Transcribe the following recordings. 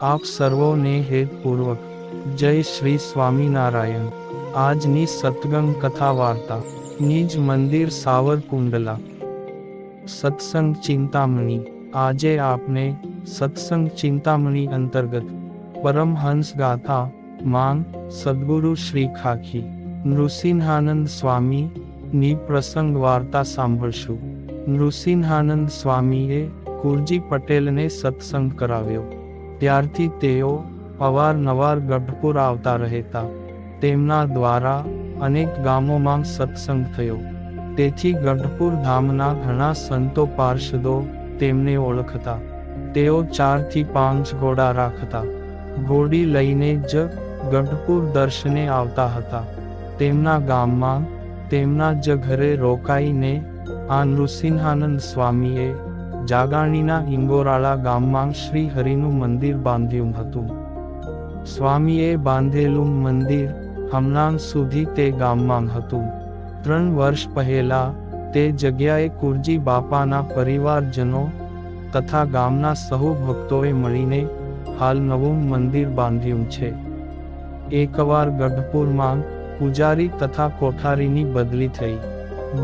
આપ સર્વોને હેતપૂર્વક જય શ્રી સ્વામિનારાયણ. આજની સતગંગ કથા વાર્તા. નિજ મંદિર સાવરકુંડલા. સત્સંગ ચિંતામણી. આજે આપને સત્સંગ ચિંતામણી અંતર્ગત પરમહંસ ગાથા, માંગ, સદગુરુ શ્રી ખાખી, નૃસિંહાનંદ સ્વામી, ની પ્રસંગ વાર્તા સાંભળશું. નૃસિંહાનંદ સ્વામીએ કુરજી પટેલને સત્સંગ કરાવ્યો. ત્યારથી તેઓ અવારનવાર ગઢપુર આવતા રહેતા. તેમના દ્વારા અનેક ગામોમાં સત્સંગ થયો. તેથી ગઢપુર ધામના ઘણા સંતો પાર્ષદો તેમને ઓળખતા. તેઓ ચારથી પાંચ ઘોડા રાખતા. ઘોડી લઈને જ ગઢપુર દર્શને આવતા હતા. તેમના ગામમાં તેમના જ ઘરે રોકાઈને આ નૃસિંહાનંદ સ્વામીએ જાગાણીના ઇંગોરાળા ગામમાં શ્રી હરિનું મંદિર બાંધ્યું હતું. સ્વામીએ બાંધેલું મંદિર હમણાં સુધી તે ગામમાં હતું. ત્રણ વર્ષ પહેલા તે જગ્યાએ કુરજી બાપાના પરિવારજનો તથા ગામના સહુ ભક્તોએ મળીને હાલ નવું મંદિર બાંધ્યું છે. એકવાર ગઢપુરમાં પૂજારી તથા કોઠારીની બદલી થઈ.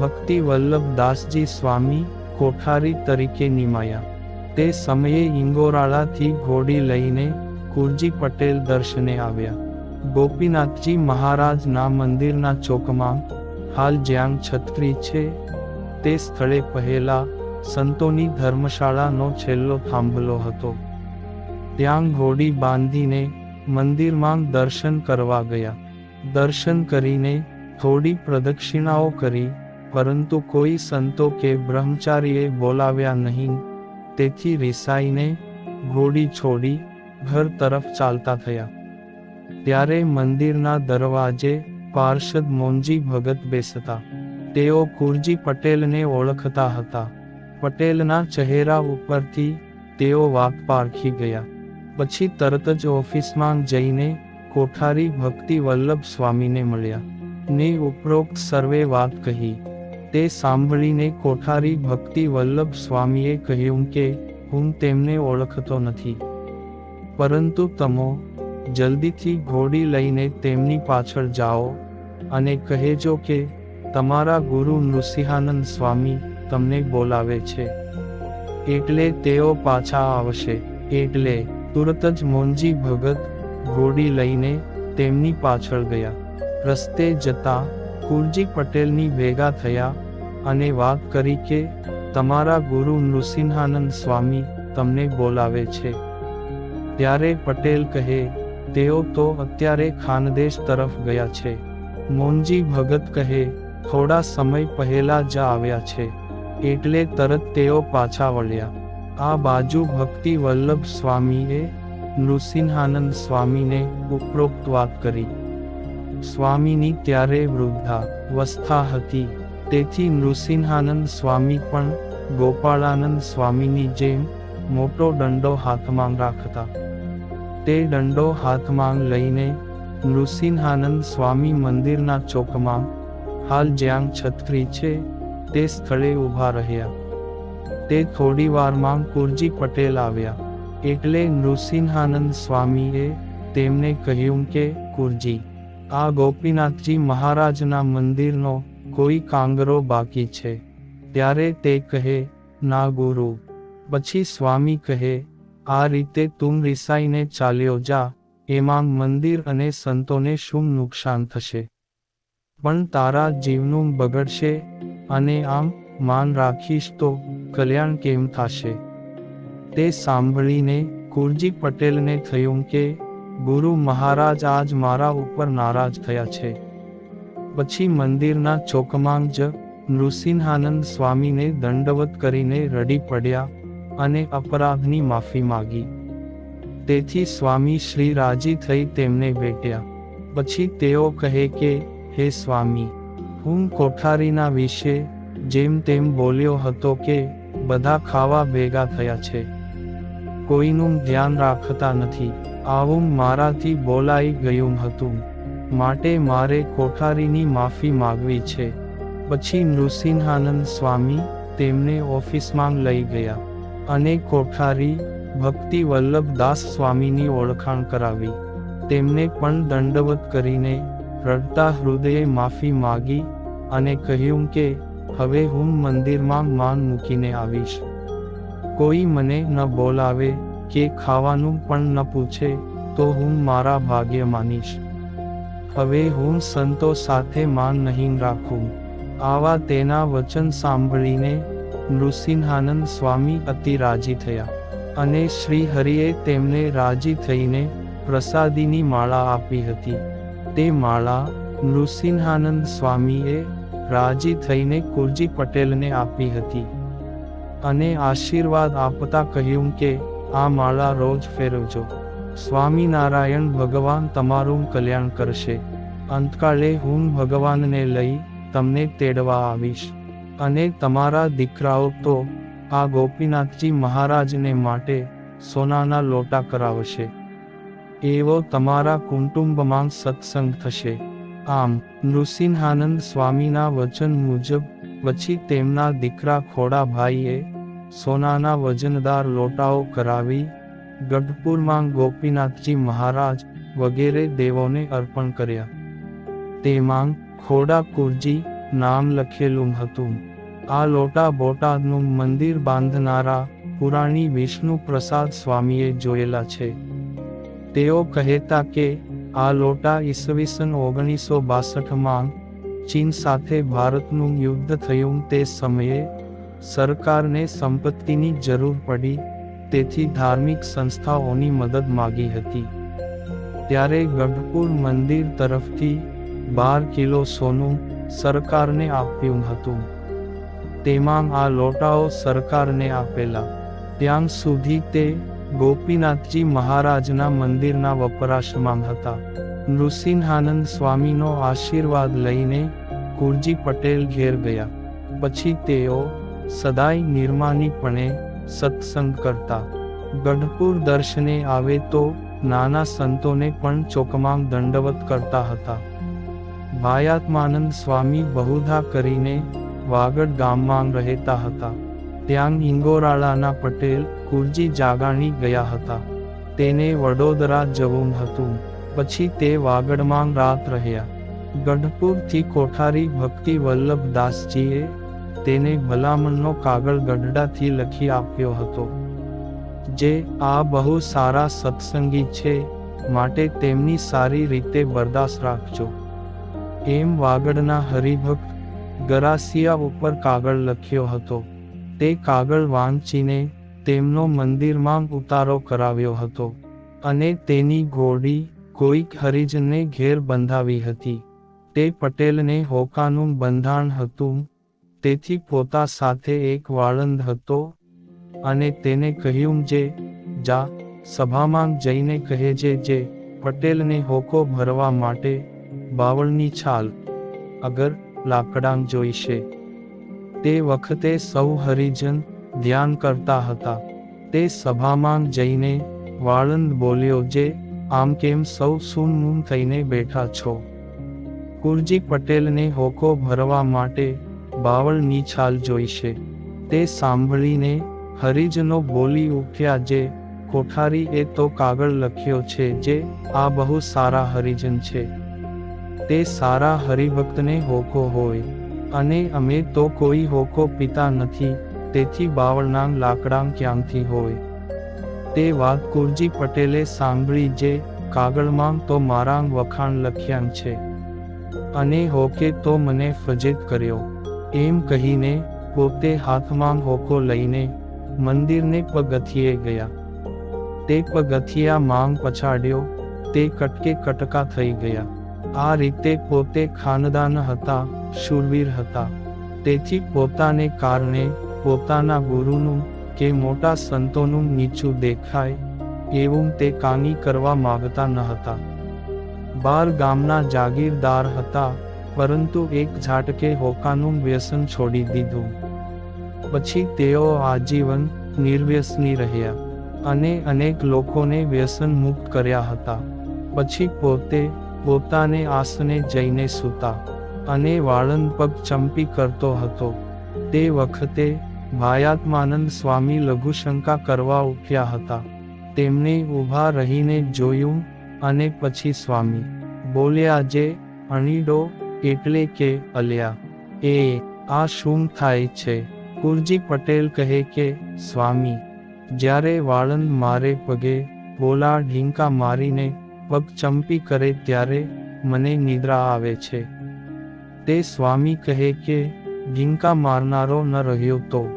ભક્તિ વલ્લભ દાસજી સ્વામી કોઠારી તરીકે નિમાયા. તે સમયે ઇંગોરાળાથી ઘોડી લઈને કુરજી પટેલ દર્શને આવ્યા. ગોપીનાથજી મહારાજના મંદિરના ચોકમાં, હાલ જ્યાં છત્રી છે, તે સ્થળે પહેલા સંતોની ધર્મશાળાનો છેલ્લો થાંભલો હતો. ત્યાં ઘોડી બાંધીને મંદિરમાં દર્શન કરવા ગયા. દર્શન કરીને થોડી પ્રદક્ષિણાઓ કરી પરંતુ કોઈ સંતો કે બ્રહ્મચારીએ બોલાવ્યા નહીં. તેથી રિસાઈને ઘોડી છોડી ઘર તરફ ચાલતા થયા. ત્યારે મંદિરના દરવાજે પાર્ષદ મોંજી ભગત બેસતા. તેઓ કુરજી પટેલને ઓળખતા હતા. પટેલના ચહેરા ઉપરથી તેઓ વાત પારખી ગયા. પછી તરત જ ઓફિસમાં જઈને કોઠારી ભક્તિ વલ્લભ સ્વામીને મળ્યા. ને ઉપરોક્ત સર્વે વાત કહી. તે સાંભળીને કોઠારી ભક્તિ વલ્લભ સ્વામીએ કહ્યું કે, હું તેમને ઓળખતો નથી. પરંતુ તમો જલ્દીથી ઘોડી લઈને તેમની પાછળ જાઓ અને કહેજો કે, તમારા ગુરુ નૃસિંહાનંદ સ્વામી તમને બોલાવે છે. એટલે તેઓ પાછા આવશે. એટલે તુરત જ મોંજી ભગત ઘોડી લઈને તેમની પાછળ ગયા. રસ્તે જતા કુરજી પટેલની ભેગા થયા અને વાત કરી કે, તમારા ગુરુ નૃસિંહાનંદ સ્વામી તમને બોલાવે છે. ત્યારે પટેલ કહે, તેઓ તો અત્યારે ખાનદેશ તરફ ગયા છે. મોંજી ભગત કહે, થોડા સમય પહેલા જ આવ્યા છે. એટલે તરત તેઓ પાછા વળ્યા. આ બાજુ ભક્તિ વલ્લભ સ્વામીએ નૃસિંહાનંદ સ્વામીને ઉપરોક્ત વાત કરી. સ્વામીની ત્યારે વૃદ્ધા વસ્થા હતી. તેથી નૃસિંહાનંદ સ્વામી પણ ગોપાળાનંદ સ્વામીની જેમ મોટો દંડો હાથમાં રાખતા. તે દંડો હાથમાં લઈને નૃસિંહાનંદ સ્વામી મંદિરના ચોકમાં હાલ જ્યાં છત્રી છે તે સ્થળે ઊભા રહ્યા. તે થોડી વારમાં કુરજી પટેલ આવ્યા. એટલે નૃસિંહાનંદ સ્વામીએ તેમને કહ્યું કે, કુરજી, આ ગોપીનાથજી મહારાજના મંદિરનો કોઈ કાંગરો બાકી છે. ત્યારે તે કહે, ના ગુરુ. પછી સ્વામી કહે, આ રીતે તું રિસાઈને ચાલ્યો જા, એમાં મંદિર અને સંતોને શું નુકસાન થશે? પણ તારા જીવનું બગડશે અને આમ માન રાખીશ તો કલ્યાણ કેમ થશે? તે સાંભળીને કુરજી પટેલને થયું કે, ગુરુ મહારાજ આજ મારા ઉપર નારાજ થયા છે. પછી મંદિરના ચોકમાં જ નૃસિંહાનંદ સ્વામીને દંડવત કરીને રડી પડ્યા અને અપરાધની માફી માગી. તેથી સ્વામી શ્રી રાજી થઈ તેમને ભેટ્યા. પછી તેઓ કહે કે, હે સ્વામી, હું કોઠારીના વિશે જેમ તેમ બોલ્યો હતો કે, બધા ખાવા ભેગા થયા છે. કોઈનું ધ્યાન રાખતા નથી. આવું મારાથી બોલાઈ ગયું હતું. માટે મારે કોઠારીની માફી માગવી છે. પછી નૃસિંહાનંદ સ્વામી તેમને ઓફિસમાં લઈ ગયા અને કોઠારી ભક્તિ વલ્લભદાસ સ્વામીની ઓળખાણ કરાવી. તેમને પણ દંડવત કરીને રડતા હૃદયે માફી માગી અને કહ્યું કે, હવે હું મંદિરમાં માન મૂકીને આવીશ. કોઈ મને ન બોલાવે કે ખાવાનું પણ ન પૂછે તો હું મારા ભાગ્ય માનીશ. હવે હું સંતો સાથે માન નહીં રાખું. આવા તેના વચન સાંભળીને નૃસિંહાનંદ સ્વામી અતિ રાજી થયા અને શ્રી હરિએ તેમને રાજી થઈને પ્રસાદીની માળા આપી હતી. તે માળા નૃસિંહાનંદ સ્વામીએ રાજી થઈને કુરજી પટેલને આપી હતી અને આશીર્વાદ આપતા કહ્યું કે, આ માળા રોજ ફેરવજો. સ્વામિનારાયણ ભગવાન તમારું કલ્યાણ કરશે. અંતકાળે હું ભગવાનને લઈ તમને તેડવા આવીશ. અને તમારા દીકરાઓ તો આ ગોપીનાથજી મહારાજને માટે સોનાના લોટા કરાવશે. એવો તમારા કુટુંબમાં સત્સંગ થશે. આમ, નૃસિંહાનંદ સ્વામીના વચન મુજબ, પછી તેમના દીકરા ખોડાભાઈએ સોનાના વજનદાર લોટાઓ કરાવી ગઢપુરમાં ગોપીનાથજી મહારાજ વગેરે દેવોને અર્પણ કર્યા. તેમાં ખોડા કુરજી નામ લખેલું હતું. આ લોટા બોટાદનું મંદિર બાંધનારા પુરાણી વિષ્ણુ પ્રસાદ સ્વામીએ જોયેલા છે. તેઓ કહેતા કે, આ લોટા ઈસવીસન ઓગણીસો બાસઠમાં ચીન સાથે ભારતનું યુદ્ધ થયું તે સમયે સરકારને સંપત્તિની જરૂર પડી તેથી ધાર્મિક સંસ્થાઓની મદદ માગી હતી. ત્યારે ગઢપુર મંદિર તરફથી બાર કિલો સોનું સરકારને આપ્યું હતું. તેમાં આ લોટાઓ સરકારને આપેલા. ત્યાં સુધી તે ગોપીનાથજી મહારાજના મંદિરના વપરાશમાં હતા. નૃસિંહાનંદ સ્વામીનો આશીર્વાદ લઈને કુરજી પટેલ ઘેર ગયા. પછી તેઓ સદાય નિર્માનીપણે સત્સંગ કરતા. ગઢપુર દર્શને આવે તો નાના સંતોને પણ ચોકમાં દંડવત કરતા હતા. ભાયાત્માનંદ સ્વામી બહુધા કરીને વાગડ ગામમાં રહેતા હતા. ત્યાં ઇંગોરાળાના પટેલ, કુરજી જાગાણી ગયા હતા. તેને વડોદરા જવું હતું. પછી તે વાગડમાં રાત રહ્યા. ગઢપુરથી કોઠારી ભક્તિ વલ્લભ દાસજીએ તેને ભલામણનો કાગળ ગઢડાથી લખી આપ્યો હતો. જે આ બહુ સારા સત્સંગી છે, માટે તેમની સારી રીતે બરદાસ્ત રાખજો. એમ વાગડના હરિભક્ત ગરાસિયા ઉપર કાગળ લખ્યો હતો. તે કાગળ વાંચીને તેમનો મંદિરમાં ઉતારો કરાવ્યો હતો અને તેની ઘોડી કોઈક હરિજનને ઘેર બંધાવી હતી. તે પટેલને હોકાનું બંધાણ હતું તેથી પોતા સાથે એક વાળંદ હતો અને તેને કહ્યું જે, જા, સભામાં જઈને કહે છે જે, પટેલને હોકો ભરવા માટે બાવળની છાલ, અગર લાકડાં જોઈશે. તે વખતે સૌ હરિજન ધ્યાન કરતા હતા. તે સભામાં જઈને વાળંદ બોલ્યો જે, આમ કેમ સૌ સૂનમૂન થઈને બેઠા છો? કુરજી પટેલને હોકો ભરવા માટે બાવળની છાલ જોઈશે. તે સાંભળીને હરિજનો બોલી ઉઠ્યા જે, કોઠારી એ તો કાગળ લખ્યો છે જે આ બહુ સારા હરિજન છે. તે સારા હરિભક્તને હોકો હોય. અને અમે તો કોઈ હોકો પીતા નથી, તેથી બાવળના લાકડાં ક્યાંથી હોય? તે વાત કુરજી પટેલે સાંભળી જે, કાગળમાં તો મારા વખાણ લખ્યા છે. અને હોકે તો મને ફજેત કર્યો. એમ કહીને પોતે હાથમાં હોકો લઈને મંદિરને પગથિયે ગયા. તે પગથિયા માંગ પછાડ્યો, તે કટકે કટકા થઈ ગયા. આ રીતે પોતે ખાનદાન હતા, શૂરવીર હતા. તેથી પોતાને કારણે પોતાના ગુરુનું કે મોટા સંતોનું નીચું દેખાય, એવું તે કાની કરવા માગતા ન હતા. બાર ગામના જાગીરદાર હતા પરંતુ એક ઝાટકે હોકાનું વ્યસન છોડી દીધું. પછી તેઓ આજીવન નિર્વ્યસની રહ્યા અને અનેક લોકોને વ્યસન મુક્ત કર્યા હતા. પછી પોતે પોતાને આસને જઈને સૂતા અને વાળંદ પગ ચંપી કરતો હતો. તે વખતે ભાયાત્માનંદ સ્વામી લઘુશંકા કરવા ઉઠ્યા હતા. તેમણે ઊભા રહીને જોયું અને પછી સ્વામી, બોલ્યા જે અણીડો એટલે કે, અલ્યા. એ, આ શું થાય છે? કુરજી પટેલ કહે કે, સ્વામી, જ્યારે વાળંદ મારે પગે બોલા ઢીંકા મારીને પગ ચંપી કરે ત્યારે મને નિદ્રા આવે છે. તે સ્વામી કહે કે, ઢીંકા મારનારો ન રહ્યો તો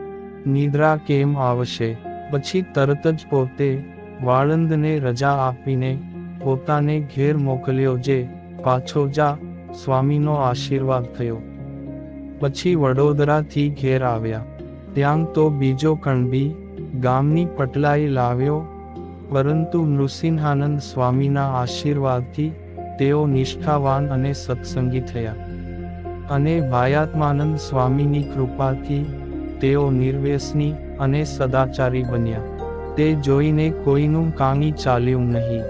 નિદ્રા કેમ આવશે? પછી તરત જ પોતે વાળંદને રજા આપીને પોતાને ઘેર મોકલ્યો જે પાછો જા. સ્વામીનો આશીર્વાદ થયો. પછી વડોદરાથી ઘેર આવ્યા. ત્યાં તો બીજો કણબી, ગામની પટલાઈ લાવ્યો, પરંતુ નૃસિંહાનંદ સ્વામીના આશીર્વાદથી તેઓ નિષ્ઠાવાન અને સત્સંગી થયા. અને ભાયાત્માનંદ સ્વામીની કૃપાથી તેઓ નિર્વ્યસની અને સદાચારી બન્યા. તે જોઈને કોઈનું કાંગી ચાલ્યું નહીં.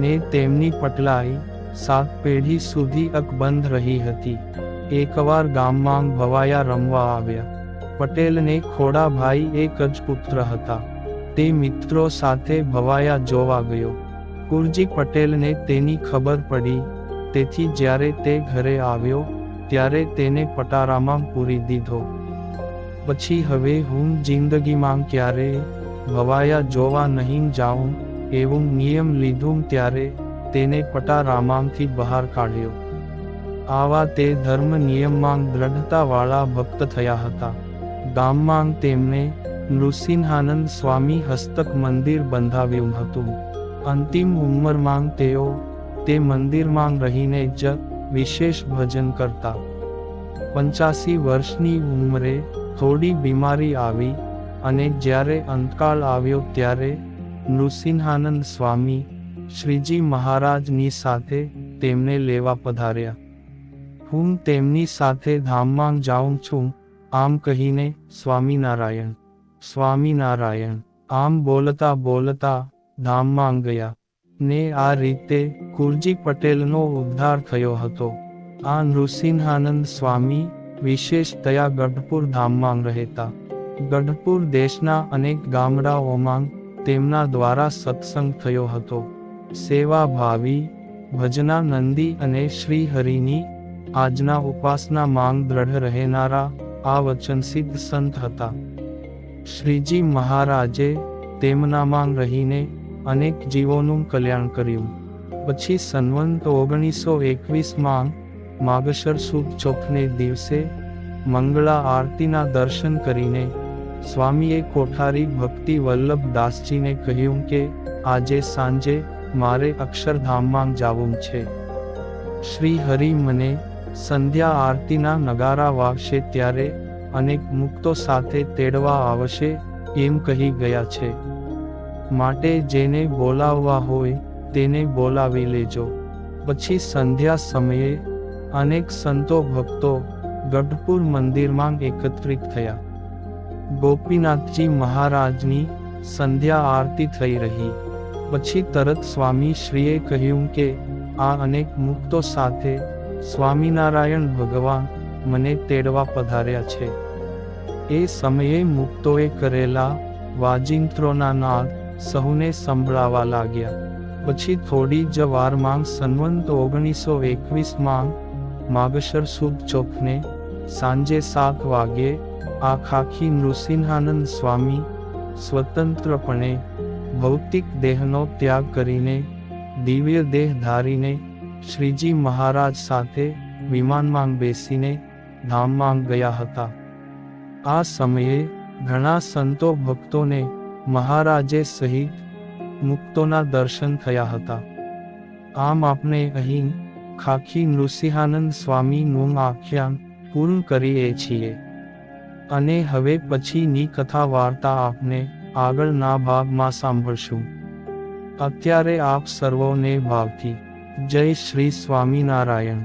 ને તેમની પટલાઈ સાત પેઢી સુધી અકબંધ રહી હતી. એકવાર ગામમાં ભવાયા રમવા આવ્યા. પટેલને ખોડાભાઈ એક જ પુત્ર હતા. તે મિત્રો સાથે ભવાયા જોવા ગયો. કુરજી પટેલને તેની ખબર પડી. તેથી જ્યારે તે ઘરે આવ્યો, ત્યારે તેને પટારામાં પૂરી દીધો. પછી હવે હું જિંદગીમાં ક્યારે ભવાયા જોવા નહીં જાઉં, એવું નિયમ લીધું ત્યારે તેને પટારામાંથી બહાર કાઢ્યો. આવા તે ધર્મ નિયમમાં દ્રઢતાવાળા ભક્ત થયા હતા. ગામમાં તેમણે નૃસિંહાનંદ સ્વામી હસ્તક મંદિર બંધાવ્યું હતું. અંતિમ ઉંમરમાં તેઓ તે મંદિરમાં રહીને જ વિશેષ ભજન કરતા. પંચાસી વર્ષની ઉંમરે થોડી બીમારી આવી અને જ્યારે અંતકાળ આવ્યો ત્યારે નૃસિંહાનંદ સ્વામી શ્રીજી મહારાજની સાથે તેમને લેવા પધાર્યા. હું તેમની સાથે ધામમાં જાઉં છું, આમ કહીને સ્વામિનારાયણ સ્વામિનારાયણ, આમ બોલતા બોલતા ધામમાં ગયા. ને આ રીતે કુરજી પટેલનો ઉદ્ધાર થયો હતો. આ નૃસિંહાનંદ સ્વામી વિશેષતયા ગઢપુર ધામમાં રહેતા. ગઢપુર દેશના અનેક ગામડાઓમાં તેમના દ્વારા સત્સંગ થયો હતો. સેવા ભાવી ભજના નંદી અને શ્રીહરિની આજના ઉપાસના માંગ દ્રઢ રહેનારા આ વચનસિદ્ધ સંત હતા. શ્રીજી મહારાજે તેમનામાં રહીને અનેક જીવોનું કલ્યાણ કર્યું. પછી સન્વંત ઓગણીસો એકવીસમાં માગશર સુદ ચોથને દિવસે મંગળા આરતીના દર્શન કરીને સ્વામીએ કોઠારી ભક્તિ વલ્લભ દાસજીને કહ્યું કે, આજે સાંજે મારે અક્ષરધામમાં જાવું છે. શ્રી હરિ મને સંધ્યા આરતીના નગારા વાગશે ત્યારે અનેક મુક્તો સાથે તેડવા આવશે એમ કહી ગયા છે. માટે જેને બોલાવવા હોય તેને બોલાવી લેજો. પછી સંધ્યા સમયે અનેક સંતો ભક્તો ગઢપુર મંદિરમાં એકત્રિત થયા. ગોપીનાથજી મહારાજની સંધ્યા આરતી થઈ રહી. પછી તરત સ્વામી શ્રીએ કહ્યું કે, આ અનેક મુક્તો સાથે સ્વામિનારાયણ ભગવાન મને તેડવા પધાર્યા છે. એ સમયે મુક્તોએ કરેલા વાજિંત્રોના નાદ સહુને સંભળાવા લાગ્યા. પછી થોડી જ વારમાં સન્વંત ઓગણીસો એકવીસમાં માગશર સુદ ચોકને સાંજે સાત વાગ્યે આ ખાખી નૃસિંહાનંદ સ્વામી સ્વતંત્રપણે ભૌતિક દેહનો ત્યાગ કરીને, દિવ્ય દેહ ધારીને, શ્રીજી મહારાજ સાથે વિમાનમાં બેસીને ધામમાં ગયા હતા. આ સમયે ઘણા સંતો ભક્તોને મહારાજે સહિત મુક્તોના દર્શન થયા હતા. આમ આપણે અહીં ખાખી નૃસિંહાનંદ સ્વામીનું આખ્યાન પૂર્ણ કરીએ છીએ. અને હવે પછીની કથા વાર્તા આપને આગળના ભાગમાં સાંભળશું. અત્યારે આપ સર્વોને ભાવથી. જય શ્રી સ્વામિનારાયણ.